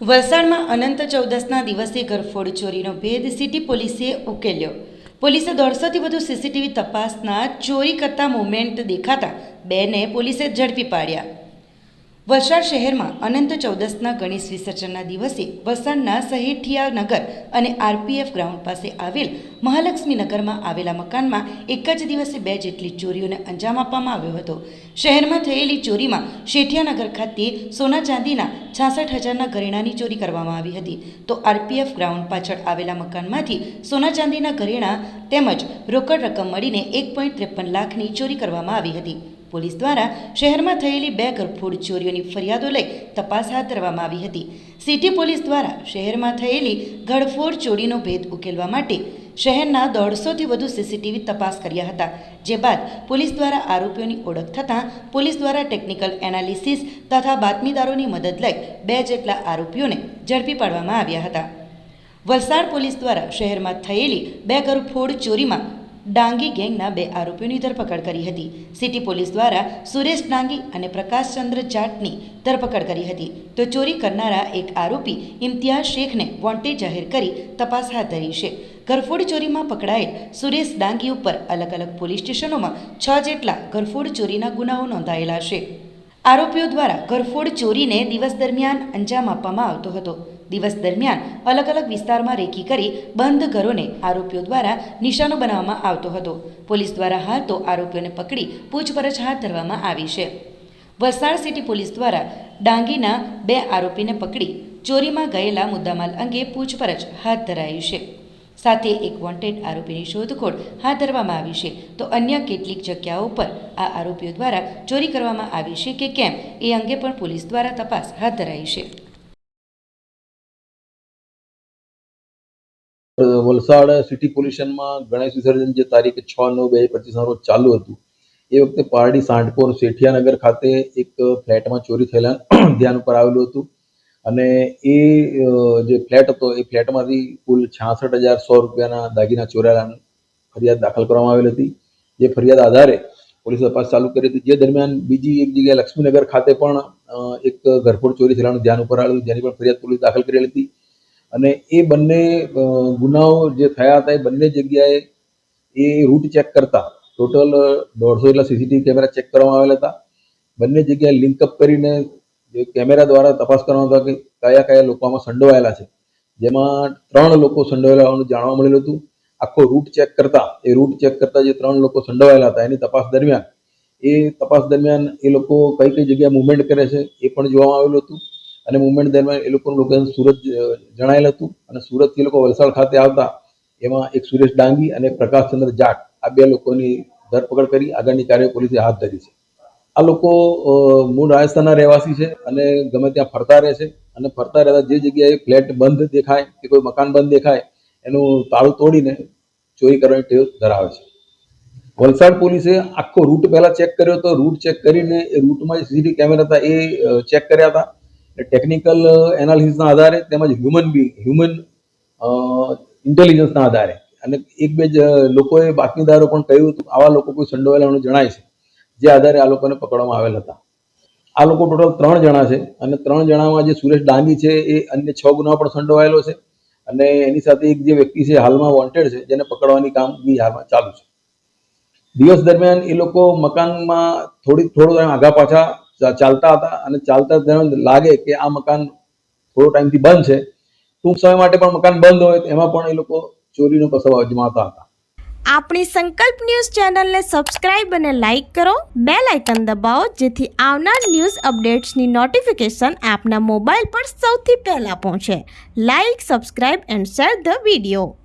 વલસાડમાં અનંત ચૌદસના દિવસે ઘરફોડ ચોરીનો ભેદ સિટી પોલીસે ઉકેલ્યો. પોલીસે દોઢસોથી વધુ સીસીટીવી તપાસના ચોરી કરતા મુવમેન્ટ દેખાતા બેને પોલીસે ઝડપી પાડ્યા. વલસાડ શહેરમાં અનંત ચૌદસના ગણેશ વિસર્જનના દિવસે વલસાડના સહેઠિયા નગર અને આરપીએફ ગ્રાઉન્ડ પાસે આવેલ મહાલક્ષ્મી નગરમાં આવેલા મકાનમાં એક જ દિવસે બે જેટલી ચોરીઓને અંજામ આપવામાં આવ્યો હતો. શહેરમાં થયેલી ચોરીમાં શેઠિયાનગર ખાતે સોના ચાંદીના છાસઠ હજારના ઘરેણાની ચોરી કરવામાં આવી હતી. તો આરપીએફ ગ્રાઉન્ડ પાછળ આવેલા મકાનમાંથી સોના ચાંદીના ઘરેણા તેમજ રોકડ રકમ મળીને એક પોઈન્ટ ત્રેપન લાખની ચોરી કરવામાં આવી હતી. પોલીસ દ્વારા શહેરમાં થયેલી બે ઘરફોડ ચોરીઓની ફરિયાદો લઈ તપાસ હાથ ધરવામાં આવી હતી. સિટી પોલીસ દ્વારા શહેરમાં થયેલી ઘરફોડ ચોરીનો ભેદ ઉકેલવા માટે શહેરના દોઢસોથી વધુ સીસીટીવી તપાસ કર્યા હતા, જે બાદ પોલીસ દ્વારા આરોપીઓની ઓળખ થતાં પોલીસ દ્વારા ટેકનિકલ એનાલિસિસ તથા બાતમીદારોની મદદ લઈ બે જેટલા આરોપીઓને ઝડપી પાડવામાં આવ્યા હતા. વલસાડ પોલીસ દ્વારા શહેરમાં થયેલી બે ઘરફોડ ચોરીમાં ડાંગી ગેંગના બે આરોપીઓની ધરપકડ કરી હતી. સિટી પોલીસ દ્વારા સુરેશ ડાંગી અને પ્રકાશચંદ્ર જાટની ધરપકડ કરી હતી. તો ચોરી કરનારા એક આરોપી ઇમ્તિયાઝ શેખને વોન્ટેડ જાહેર કરી તપાસ હાથ ધરી છે. ઘરફોડ ચોરીમાં પકડાયેલ સુરેશ ડાંગી ઉપર અલગ અલગ પોલીસ સ્ટેશનોમાં છ જેટલા ઘરફોડ ચોરીના ગુનાઓ નોંધાયેલા છે. આરોપીઓ દ્વારા ઘરફોડ ચોરીને દિવસ દરમિયાન અંજામ આપવામાં આવતો હતો. દિવસ દરમિયાન અલગ અલગ વિસ્તારમાં રેકી કરી બંધ ઘરોને આરોપીઓ દ્વારા નિશાનો બનાવવામાં આવતો હતો. પોલીસ દ્વારા હાલ તો આરોપીઓને પકડી પૂછપરછ હાથ ધરવામાં આવી છે. વલસાડ સિટી પોલીસ દ્વારા ડાંગીના બે આરોપીને પકડી ચોરીમાં ગયેલા મુદ્દામાલ અંગે પૂછપરછ હાથ ધરાઈ છે. સાથે એક વોન્ટેડ આરોપીની શોધખોળ હાથ ધરવામાં આવી છે. તો અન્ય કેટલીક જગ્યાઓ પર આ આરોપીઓ દ્વારા ચોરી કરવામાં આવી છે કે કેમ એ અંગે પણ પોલીસ દ્વારા તપાસ હાથ ધરાઈ છે. વલસાડ સિટી પોલ્યુશનમાં ગણેશ વિસર્જન જે તારીખ છ નવ બે હજાર પચીસના રોજ ચાલુ હતું, એ વખતે પારડી સાંઠપોર શેઠિયાનગર ખાતે એક ફ્લેટમાં ચોરી થયેલા ધ્યાન ઉપર આવેલું હતું. અને એ જે ફ્લેટ હતો, એ ફ્લેટમાંથી કુલ છાસઠ હજાર સો રૂપિયાના દાગીના ચોરાયેલાની ફરિયાદ દાખલ કરવામાં આવેલી હતી. જે ફરિયાદ આધારે પોલીસ તપાસ ચાલુ કરી હતી. જે દરમિયાન બીજી એક જગ્યાએ લક્ષ્મીનગર ખાતે પણ એક ઘરફોડ ચોરી થયેલાનું ધ્યાન ઉપર આવેલું, જેની પણ ફરિયાદ પોલીસ દાખલ કરેલી હતી. અને એ બંને ગુનાઓ જે થયા હતા એ બંને જગ્યાએ એ રૂટ ચેક કરતા. ટોટલ દોઢસો જેટલા સીસીટીવી કેમેરા ચેક કરવામાં આવેલા હતા. બંને જગ્યાએ લિંકઅપ કરીને જે કેમેરા દ્વારા તપાસ કરવામાં હતા કે કયા કયા લોકો આમાં સંડોવાયેલા છે. જેમાં ત્રણ લોકો સંડોવાયેલા હોવાનું જાણવા મળેલું હતું. આખો રૂટ ચેક કરતા, એ રૂટ ચેક કરતા જે ત્રણ લોકો સંડોવાયેલા હતા, એની તપાસ દરમિયાન, એ તપાસ દરમિયાન એ લોકો કઈ કઈ જગ્યાએ મુવમેન્ટ કરે છે એ પણ જોવામાં આવેલું હતું. અને મુવમેન્ટ દરમિયાન એ લોકોનું લોકેશન સુરત જણાયેલ હતું. અને સુરતથી લોકો વલસાડ ખાતે આવતા, એમાં એક સુરેશ ડાંગી અને પ્રકાશચંદ્ર જાટ, આ બે લોકોની ધરપકડ કરી. આગળની કાર્ય પોલીસે હાથ ધરી છે. આ લોકો મૂળ રાજસ્થાનના રહેવાસી છે અને ગમે ત્યાં ફરતા રહે છે. અને ફરતા રહેતા જે જગ્યાએ ફ્લેટ બંધ દેખાય કે કોઈ મકાન બંધ દેખાય, એનું તાળું તોડીને ચોરી કરવાની ટેવ ધરાવે છે. વલસાડ પોલીસે આખો રૂટ પહેલા ચેક કર્યો હતો રૂટ ચેક કરીને એ રૂટમાં સીસીટીવી કેમેરા હતા એ ચેક કર્યા હતા. ટેકનિકલ એનાલિસિસના આધારે તેમજ હ્યુમન બી હ્યુમન ઇન્ટેલિજન્સના આધારે. અને એક બે જ લોકોએ બાતમીદારો પણ કહ્યું હતું, આવા લોકો કોઈ સંડોવાયેલાનું જણાય છે, જે આધારે આ લોકોને પકડવામાં આવેલ હતા. આ લોકો ટોટલ ત્રણ જણા છે, અને ત્રણ જણામાં જે સુરેશ ડાંગી છે, એ અન્ય છ ગુનાઓ પણ સંડોવાયેલો છે, અને એની સાથે એક જે વ્યક્તિ છે, હાલમાં વોન્ટેડ છે, જેને પકડવાની કામગીરી હાલમાં ચાલુ છે. દિવસ દરમિયાન એ લોકો મકાનમાં થોડી થોડો આઘા પાછા ચાલતા હતા અને ચાલતા તેને લાગે કે આ મકાન થોડો ટાઈમથી બંધ છે. ટૂંક સમય માટે પણ મકાન બંધ હોય એમાં પણ એ લોકો ચોરીનો કસબ અજમાવતા હતા. આપણી સંકલ્પ ન્યૂઝ ચેનલને સબસ્ક્રાઇબ અને લાઇક કરો. બેલ આઇકન દબાવો, જેથી આવનાર ન્યૂઝ અપડેટ્સની નોટિફિકેશન આપના મોબાઈલ પર સૌથી પહેલા પહોંચે. Like, subscribe and share the video.